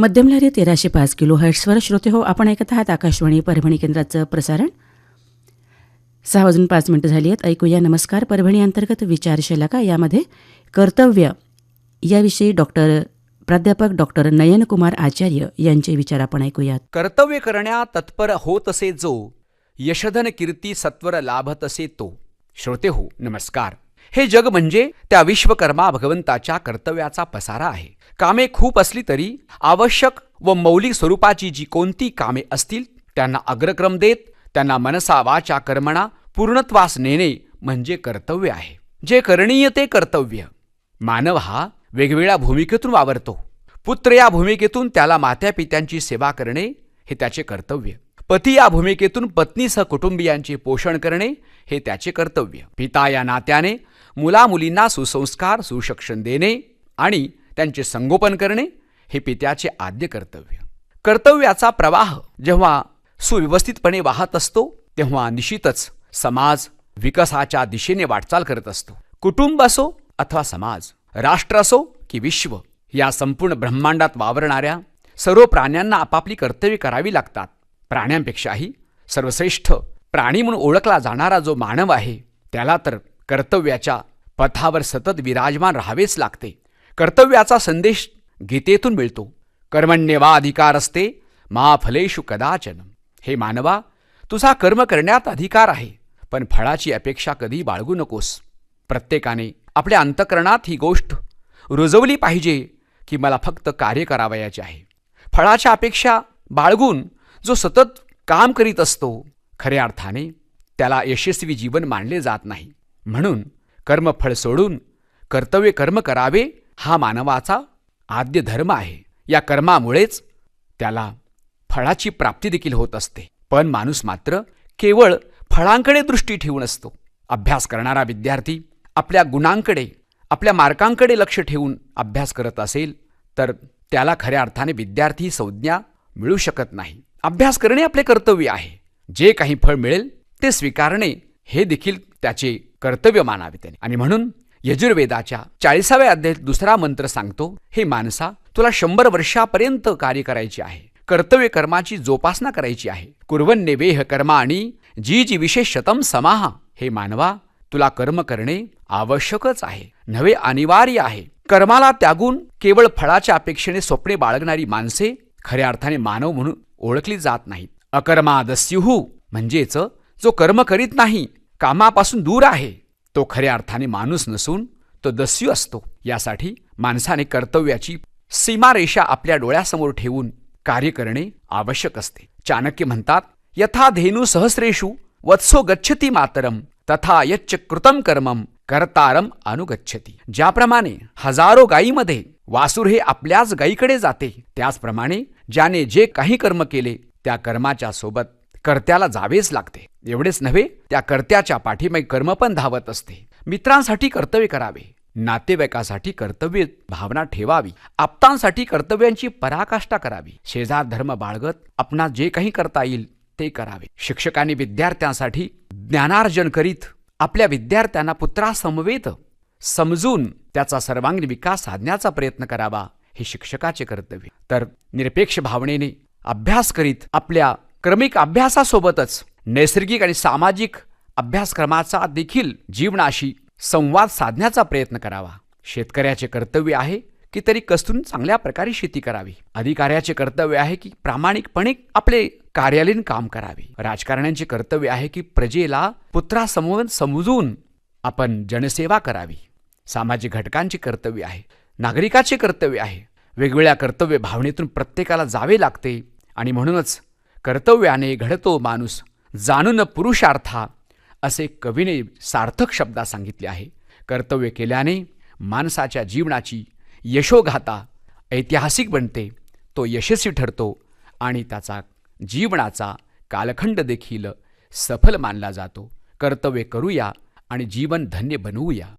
मध्यम लहरी तेराशे पाच किलो हर्ट्सवर श्रोते हो आपण ऐकत आहात आकाशवाणी परभणी केंद्राचं प्रसारण. सहा वाजून पाच मिनिटं झाली आहेत. ऐकूया नमस्कार. परभणी अंतर्गत विचारशलाका यामध्ये कर्तव्य याविषयी डॉक्टर प्राध्यापक डॉक्टर नयनकुमार आचार्य यांचे विचार आपण ऐकूयात. कर्तव्य करण्या तत्पर होत असे जो यशधन कीर्ती सत्वर लाभत असे तो. श्रोते हो नमस्कार. हे जग म्हणजे त्या विश्वकर्मा भगवंताच्या कर्तव्याचा पसारा आहे. कामे खूप असली तरी आवश्यक व मौलिक स्वरूपाची जी कोणती कामे असतील त्यांना अग्रक्रम देत त्यांना मनसा वाचा कर्मणा पूर्णत्वास नेणे म्हणजे कर्तव्य आहे. जे करणीय ते कर्तव्य. मानव हा वेगवेगळ्या भूमिकेतून वावरतो. पुत्र या भूमिकेतून त्याला मात्यापित्यांची सेवा करणे हे त्याचे कर्तव्य. पती या भूमिकेतून पत्नीसह कुटुंबियांचे पोषण करणे हे त्याचे कर्तव्य. पिता या नात्याने मुलामुलींना सुसंस्कार सुशिक्षण देणे आणि त्यांचे संगोपन करणे हे पित्याचे आद्य कर्तव्य. कर्तव्याचा प्रवाह जेव्हा सुव्यवस्थितपणे वाहत असतो तेव्हा निश्चितच समाज विकासाच्या दिशेने वाटचाल करत असतो. कुटुंब असो अथवा समाज राष्ट्र असो की विश्व या संपूर्ण ब्रह्मांडात वावरणाऱ्या सर्व प्राण्यांना आपापली कर्तव्य करावी लागतात. प्राण्यांपेक्षाही सर्वश्रेष्ठ प्राणी म्हणून ओळखला जाणारा जो मानव आहे त्याला तर कर्तव्याच्या पथावर सतत विराजमान राहावेच लागते. कर्तव्याचा संदेश गीतेतून मिळतो. कर्मण्यवा अधिकार असते मा फलेषु कदाचन. हे मानवा तुझा कर्म करण्यात अधिकार आहे पण फळाची अपेक्षा कधी बाळगू नकोस. प्रत्येकाने आपल्या अंतकरणात ही गोष्ट रुजवली पाहिजे की मला फक्त कार्य करावयाचे आहे. फळाच्या अपेक्षा बाळगून जो सतत काम करीत असतो खऱ्या अर्थाने त्याला यशस्वी जीवन मानले जात नाही. म्हणून कर्मफळ सोडून कर्तव्य कर्म करावे हा मानवाचा आद्य धर्म आहे. या कर्मामुळेच त्याला फळाची प्राप्ती देखील होत असते. पण माणूस मात्र केवळ फळांकडे दृष्टी ठेवून असतो. अभ्यास करणारा विद्यार्थी आपल्या गुणांकडे आपल्या मार्कांकडे लक्ष ठेवून अभ्यास करत असेल तर त्याला खऱ्या अर्थाने विद्यार्थी संज्ञा मिळू शकत नाही. अभ्यास करणे आपले कर्तव्य आहे. जे काही फळ मिळेल ते स्वीकारणे हे देखील त्याचे कर्तव्य मानावे त्याने. आणि म्हणून यजुर्वेदाच्या चाळीसाव्या अध्यायात दुसरा मंत्र सांगतो हे माणसा तुला शंभर वर्षापर्यंत कार्य करायचे आहे. कर्तव्य कर्माची जोपासना करायची आहे. कुर्वन्य वेह कर्मा आणि जी जी विशेष शतम समाहा. हे मानवा तुला कर्म करणे आवश्यकच आहे. नव्हे अनिवार्य आहे. कर्माला त्यागून केवळ फळाच्या अपेक्षेने स्वप्ने बाळगणारी माणसे खऱ्या अर्थाने मानव म्हणून ओळखली जात नाहीत. अकर्मादस्युहू म्हणजेच जो कर्म करीत नाही कामापासून दूर आहे तो खऱ्या अर्थाने माणूस नसून तो दस्यू असतो. यासाठी माणसाने कर्तव्याची सीमारेषा आपल्या डोळ्यासमोर ठेवून कार्य करणे आवश्यक असते. चाणक्य म्हणतात यथा धेनू सहस्रेषु वत्सो गच्छती मातरम तथा यच्च कृतम कर्मम कर्तारम अनुगच्छती. ज्याप्रमाणे हजारो गायीमध्ये वासूर हे आपल्याच गायीकडे जाते. त्याचप्रमाणे ज्याने जे काही कर्म केले त्या कर्माच्या सोबत कर्त्याला जावेच लागते. एवढेच नव्हे त्या कर्त्याच्या पाठीमागे कर्म पण धावत असते. मित्रांसाठी कर्तव्य करावे नातेवाईकासाठी कर्तव्य भावना ठेवावी आप्तांसाठी कर्तव्यांची पराकाष्ठा करावी. शेजार धर्म बाळगत आपणा जे काही करता येईल ते करावे. शिक्षकांनी विद्यार्थ्यांसाठी ज्ञानार्जन करीत आपल्या विद्यार्थ्यांना पुत्रासमवेत समजून त्याचा सर्वांगीण विकास साधण्याचा प्रयत्न करावा हे शिक्षकाचे कर्तव्य. तर निरपेक्ष भावनेने अभ्यास करीत आपल्या क्रमिक अभ्यासासोबतच नैसर्गिक आणि सामाजिक अभ्यासक्रमाचा देखील जीवनाशी संवाद साधण्याचा प्रयत्न करावा. शेतकऱ्याचे कर्तव्य आहे की तरी कस्तून चांगल्या प्रकारे शेती करावी. अधिकाऱ्याचे कर्तव्य आहे की प्रामाणिकपणे आपले कार्यालयीन काम करावे. राजकारण्यांचे कर्तव्य आहे की प्रजेला पुत्रासमोर समजून आपण जनसेवा करावी. सामाजिक घटकांचे कर्तव्य आहे नागरिकाचे कर्तव्य आहे. वेगवेगळ्या कर्तव्य भावनेतून प्रत्येकाला जावे लागते आणि म्हणूनच कर्तव्याने घडतो माणूस जाणून पुरुषार्था असे कवीने सार्थक शब्दात सांगितले आहे. कर्तव्य केल्याने माणसाच्या जीवनाची यशोगाथा ऐतिहासिक बनते तो यशस्वी ठरतो आणि त्याचा जीवनाचा कालखंड देखील सफल मानला जातो. कर्तव्य करूया आणि जीवन धन्य बनवूया.